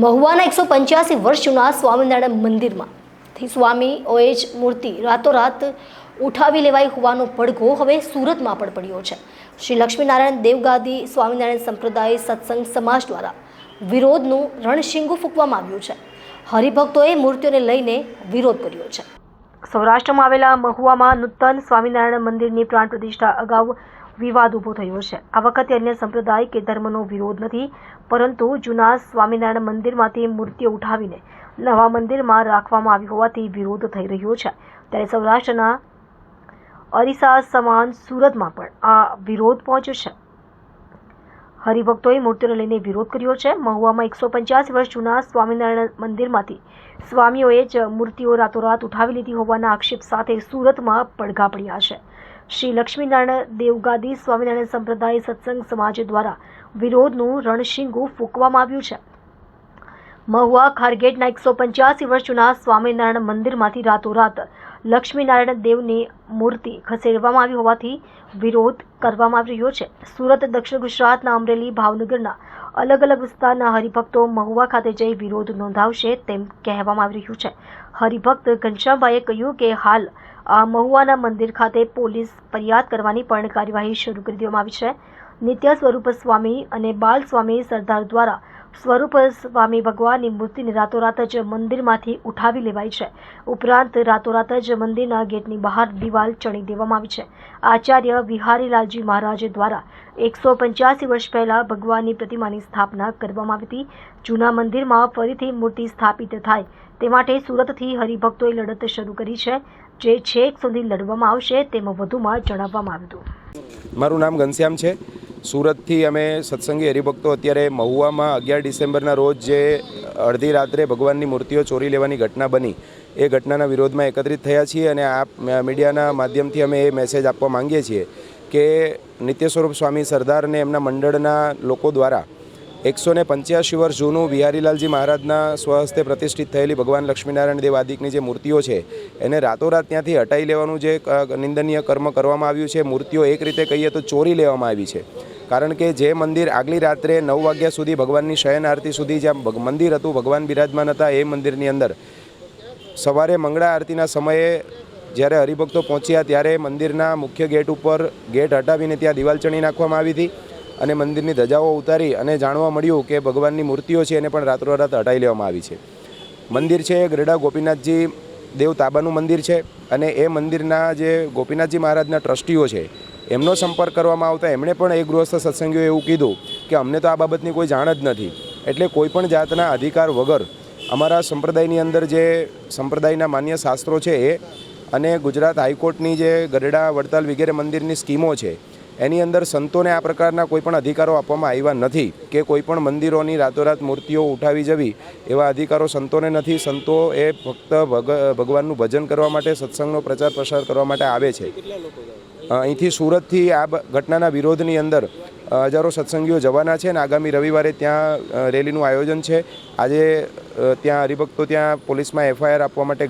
મહુવાના એકસો પંચ્યાસી વર્ષ જૂના સ્વામિનારાયણ મંદિરમાંથી સ્વામીઓએ જ મૂર્તિ રાતોરાત ઉઠાવી લેવાઈ હોવાનો પડઘો હવે સુરતમાં પણ પડ્યો છે. શ્રી લક્ષ્મીનારાયણ દેવગાદી સ્વામિનારાયણ સંપ્રદાય સત્સંગ સમાજ દ્વારા વિરોધનું રણશીંગું ફૂંકવામાં આવ્યું છે. હરિભક્તોએ મૂર્તિઓને લઈને વિરોધ કર્યો છે. સૌરાષ્ટ્રમાં આવેલા મહુવામાં નૂતન સ્વામિનારાયણ મંદિરની પ્રાણ પ્રતિષ્ઠા અગાઉ વિવાદ ઊભો થયો છે. આ વખતે અન્ય સંપ્રદાય કે ધર્મનો વિરોધ નથી, પરંતુ જૂના સ્વામિનારાયણ મંદિરમાંથી મૂર્તિઓ ઉઠાવીને નવા મંદિરમાં રાખવામાં આવી હોવાથી વિરોધ થઈ રહ્યો છે. ત્યારે સૌરાષ્ટ્રના અરીસા સમાન સુરતમાં પણ આ વિરોધ પહોંચ્યો છે. હરિભક્તોએ મૂર્તિઓને લઈને વિરોધ કર્યો છે. મહુવામાં એકસો પંચ્યાસી વર્ષ જૂના સ્વામિનારાયણ મંદિરમાંથી સ્વામીઓએ જ મૂર્તિઓ રાતોરાત ઉઠાવી લીધી હોવાના આક્ષેપ સાથે સુરતમાં પડઘા પડ્યા છે. શ્રી લક્ષ્મીનારાયણ દેવગાદી સ્વામિનારાયણ સંપ્રદાય સત્સંગ સમાજ દ્વારા વિરોધનું રણશીંગુ ફૂંકવામાં આવ્યું છે. મહુવા ખારગેટના એકસો પંચ્યાસી વર્ષ જૂના સ્વામિનારાયણ મંદિરમાંથી રાતોરાત લક્ષ્મીનારાયણ દેવની મૂર્તિ ખસેડવામાં આવી હોવાથી વિરોધ કરવામાં આવી રહ્યો છે. સુરત, દક્ષિણ ગુજરાતના અમરેલી, ભાવનગરના અલગ અલગ વિસ્તારના હરિભક્તો મહુવા ખાતે જઈ વિરોધ નોંધાવશે તેમ કહેવામાં આવી રહ્યું છે. હરિભક્ત ઘનશ્યામભાઈએ કહ્યું કે હાલ મહુવાના મંદિર ખાતે પોલીસ ફરિયાદ કરવાની પણ કાર્યવાહી શરૂ કરી દેવામાં આવી છે. નિત્ય સ્વરૂપ સ્વામી અને બાલ સ્વામી સરદાર દ્વારા સ્વરૂપ સ્વામી ભગવાનની મૂર્તિને રાતોરાત જ મંદિરમાંથી ઉઠાવી લેવાઈ છે. ઉપરાંત રાતોરાત જ મંદિરના ગેટની બહાર દિવાલ ચણી દેવામાં આવી છે. આચાર્ય વિહારીલાલજી મહારાજ દ્વારા એકસો પંચ્યાસી વર્ષ પહેલાં ભગવાનની પ્રતિમાની સ્થાપના કરવામાં આવી હતી. જૂના મંદિરમાં ફરીથી મૂર્તિ સ્થાપિત થાય તે માટે સુરતથી હરિભક્તોએ લડત શરૂ કરી છે. જે છેક સુધી લડવામાં આવશે તેમાં વધુમાં જણાવવામાં આવ્યું હતું. મારું નામ ઘનશ્યામ છે. સુરતથી અમે સત્સંગી હરિભક્તો અત્યારે મહુવામાં અગિયાર ડિસેમ્બરના રોજ જે અડધી રાત્રે ભગવાનની મૂર્તિઓ ચોરી લેવાની ઘટના બની, એ ઘટનાના વિરોધમાં એકત્રિત થયા છીએ અને આ મીડિયાના માધ્યમથી અમે એ મેસેજ આપવા માંગીએ છીએ કે નિત્ય સ્વરૂપ સ્વામી સરદાર અને એમના મંડળના લોકો દ્વારા એકસો ને પંચ્યાસી વર્ષ જૂનું બિહારીલાલજી મહારાજના સ્વહસ્તે પ્રતિષ્ઠિત થયેલી ભગવાન લક્ષ્મીનારાયણ દેવ આદિકની જે મૂર્તિઓ છે, એને રાતોરાત ત્યાંથી હટાવી લેવાનું જે નિંદનીય કર્મ કરવામાં આવ્યું છે, મૂર્તિઓ એક રીતે કહીએ તો ચોરી લેવામાં આવી છે. કારણ કે જે મંદિર આગલી રાત્રે નવ વાગ્યા સુધી ભગવાનની શયન આરતી સુધી જ્યાં મંદિર હતું, ભગવાન બિરાજમાન હતા, એ મંદિરની અંદર સવારે મંગળા આરતીના સમયે જ્યારે હરિભક્તો પહોંચ્યા ત્યારે મંદિરના મુખ્ય ગેટ ઉપર ગેટ હટાવીને ત્યાં દિવાલ ચણી નાખવામાં આવી હતી અને મંદિરની ધજાઓ ઉતારી અને જાણવા મળ્યું કે ભગવાનની મૂર્તિઓ છે એને પણ રાત્રોરાત હટાવી લેવામાં આવી છે. મંદિર છે એ ગરડા ગોપીનાથજી દેવ તાબાનું મંદિર છે અને એ મંદિરના જે ગોપીનાથજી મહારાજના ટ્રસ્ટીઓ છે એમનો સંપર્ક કરવામાં આવતા એમણે પણ એ ગૃહસ્થ સત્સંગીઓ એવું કીધું કે અમને તો આ બાબતની કોઈ જાણ જ નથી. એટલે કોઈ પણ જાતના અધિકાર વગર અમારા સંપ્રદાયની અંદર જે સંપ્રદાયના માન્ય શાસ્ત્રો છે એ અને ગુજરાત હાઈકોર્ટની જે ગરડા વડતાલ વગેરે મંદિરની સ્કીમો છે, એની અંદર સંતોને આ પ્રકારના કોઈપણ અધિકારો આપવામાં આવ્યા નથી કે કોઈપણ મંદિરોની રાતોરાત મૂર્તિઓ ઉઠાવી જવી એવા અધિકારો સંતોને નથી. સંતો એ ફક્ત ભગ, ભગવાનનું ભજન કરવા માટે સત્સંગનો પ્રચાર પ્રસાર કરવા માટે આવે છે. અહીંથી સુરતથી આ ઘટનાના વિરોધની અંદર હજારો સત્સંગીઓ જવાના છે અને આગામી રવિવારે ત્યાં રેલીનું આયોજન છે. આજે ત્યાં હરિભક્તો ત્યાં પોલીસમાં એફઆઈઆર આપવા માટે